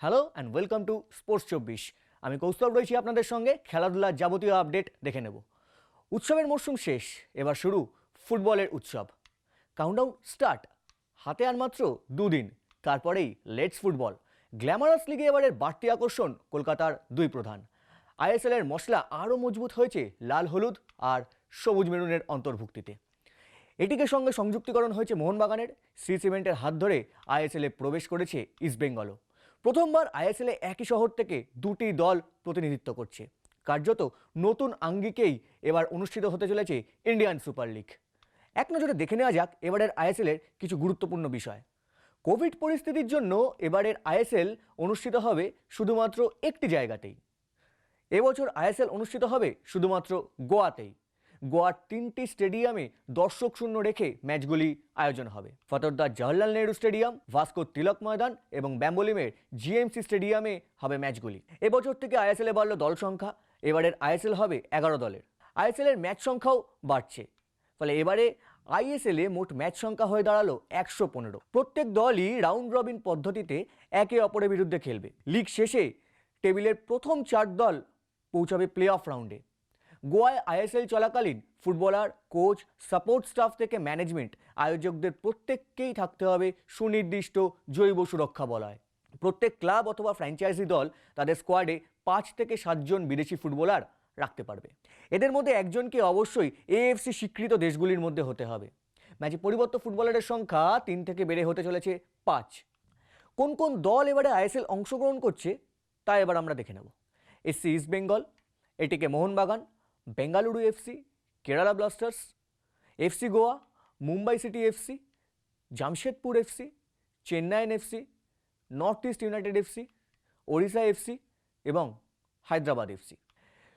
Hello and welcome to sports চব্বিশ। আমি কৌস্তব রয়েছি আপনাদের সঙ্গে, খেলাধুলার যাবতীয় আপডেট দেখে নেব। উৎসবের মরশুম শেষ, এবার শুরু ফুটবলের উৎসব। কাউন্টডাউন স্টার্ট হাতে আর মাত্র দুদিন, তারপরেই লেটস ফুটবল গ্ল্যামারাস লিগে এবারের বাড়তি আকর্ষণ কলকাতার দুই প্রধান। আইএসএল এর মশলা আরও মজবুত হয়েছে লাল হলুদ আর সবুজ মেরুনের অন্তর্ভুক্তিতে। এটিকে সঙ্গে সংযুক্তিকরণ হয়েছে মোহনবাগানের সি সিমেন্টের হাত ধরে আইএসএলে প্রবেশ করেছে ইস্টবেঙ্গলও প্রথমবার আইএসএলে একই শহর থেকে দুটি দল প্রতিনিধিত্ব করছে। কার্যত নতুন আঙ্গিকেই এবার অনুষ্ঠিত হতে চলেছে ইন্ডিয়ান সুপার লিগ। এক নজরে দেখে নেওয়া যাক এবারের আইএসএলের কিছু গুরুত্বপূর্ণ বিষয়। কোভিড পরিস্থিতির জন্য এবারের আইএসএল অনুষ্ঠিত হবে শুধুমাত্র একটি জায়গাতেই। এবছর আইএসএল অনুষ্ঠিত হবে শুধুমাত্র গোয়াতেই। গোয়ার তিনটি স্টেডিয়ামে দর্শক শূন্য রেখে ম্যাচগুলি আয়োজন হবে। ফতরদার জওহরলাল নেহরু স্টেডিয়াম ভাস্কো তিলক ময়দান এবং ব্যাম্বোলিমের জিএমসি স্টেডিয়ামে হবে ম্যাচগুলি। এবছর থেকে আইএসএলে বাড়ল দল সংখ্যা। এবারের আইএসএল হবে এগারো দলের। আইএসএলের ম্যাচ সংখ্যাও বাড়ছে। ফলে এবারে আইএসএলে মোট ম্যাচ সংখ্যা হয়ে দাঁড়াল একশো পনেরো। প্রত্যেক দলই রাউন্ড রবিন পদ্ধতিতে একে অপরের বিরুদ্ধে খেলবে। লিগ শেষে টেবিলের প্রথম চার দল পৌঁছাবে প্লে অফ রাউন্ডে। গোয়ায় আইএসএল চলাকালীন ফুটবলার, কোচ, সাপোর্ট স্টাফ থেকে ম্যানেজমেন্ট আয়োজকদের প্রত্যেককেই থাকতে হবে সুনির্দিষ্ট জৈব সুরক্ষা বলয়। প্রত্যেক ক্লাব অথবা ফ্র্যাঞ্চাইজি দল তাদের স্কোয়াডে পাঁচ থেকে সাতজন বিদেশি ফুটবলার রাখতে পারবে। এদের মধ্যে একজনকে অবশ্যই এএফসি স্বীকৃত দেশগুলির মধ্যে হতে হবে। ম্যাচে পরিবর্ত ফুটবলারের সংখ্যা তিন থেকে বেড়ে হতে চলেছে পাঁচ। কোন কোন দল এবারে আইএসএল অংশগ্রহণ করছে তা এবার আমরা দেখে নেব। SC East Bengal, ATK Mohun Bagan Bengaluru FC Kerala Blasters FC Goa Mumbai City FC Jamshedpur FC Chennaiyin FC North East United FC Odisha FC এবং হায়দ্রাবাদ এফসি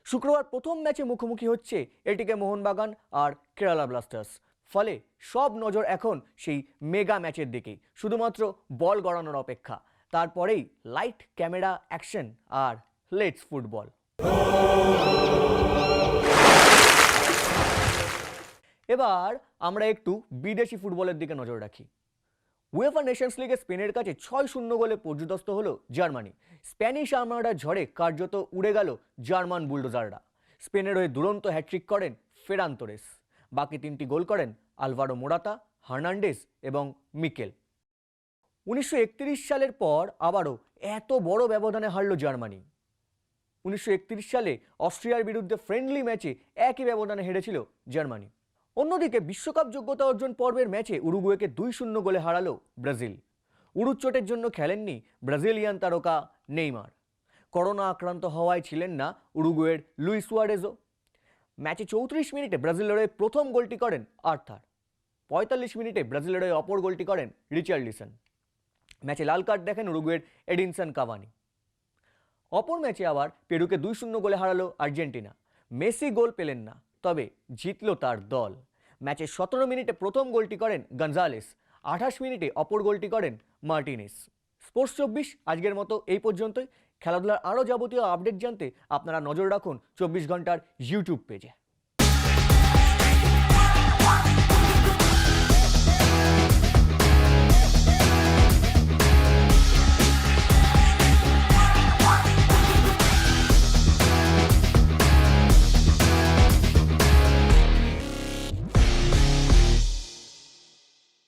শুক্রবার প্রথম ম্যাচে মুখোমুখি হচ্ছে এটিকে মোহনবাগান আর কেরালা ব্লাস্টার্স ফলে সব নজর এখন সেই মেগা ম্যাচের দিকেই, শুধুমাত্র বল গড়ানোর অপেক্ষা। তারপরেই লাইট ক্যামেরা অ্যাকশন আর লেটস ফুটবল এবার আমরা একটু বিদেশি ফুটবলের দিকে নজর রাখি। উয়েফা নেশনস লিগে স্পেনের কাছে ছয় শূন্য গোলে পর্যদস্ত হলো জার্মানি। স্প্যানিশ আর্মাডার ঝড়ে কার্যত উড়ে গেল জার্মান বুলডোজাররা। স্পেনের হয়ে দুরন্ত হ্যাট্রিক করেন ফেরান তোরেস। বাকি তিনটি গোল করেন আলভারো মোরাতা হার্নান্ডেস এবং মিকেল। উনিশশো একত্রিশ সালের পর আবারও এত বড় ব্যবধানে হারল জার্মানি। উনিশশো একত্রিশ সালে অস্ট্রিয়ার বিরুদ্ধে ফ্রেন্ডলি ম্যাচে একই ব্যবধানে হেরেছিল জার্মানি। অন্যদিকে বিশ্বকাপ যোগ্যতা অর্জন পর্বের ম্যাচে উরুগুয়েকে দুই শূন্য গোলে হারালো ব্রাজিল। উরুর চোটের জন্য খেলেননি ব্রাজিলিয়ান তারকা নেইমার। করোনা আক্রান্ত হওয়ায় ছিলেন না উরুগুয়ের লুই সুয়ারেজো ম্যাচে চৌত্রিশ মিনিটে ব্রাজিলের হয়ে প্রথম গোলটি করেন আর্থার। পঁয়তাল্লিশ মিনিটে ব্রাজিলের হয়ে অপর গোলটি করেন রিচার্ডলিসন ম্যাচে লাল কার্ড দেখেন উরুগুয়ের এডিনসন কাভানি। অপর ম্যাচে আবার পেরুকে দুই শূন্য গোলে হারালো আর্জেন্টিনা। মেসি গোল পেলেন না। তবে জিতল তার দল। ম্যাচের সতেরো মিনিটে প্রথম গোলটি করেন গঞ্জালেস আঠাশ মিনিটে অপর গোলটি করেন মার্টিনেস। স্পোর্টস চব্বিশ, আজকের মতো এই পর্যন্তই। খেলাধুলার আরও যাবতীয় আপডেট জানতে আপনারা নজর রাখুন চব্বিশ ঘণ্টার ইউটিউব পেজে।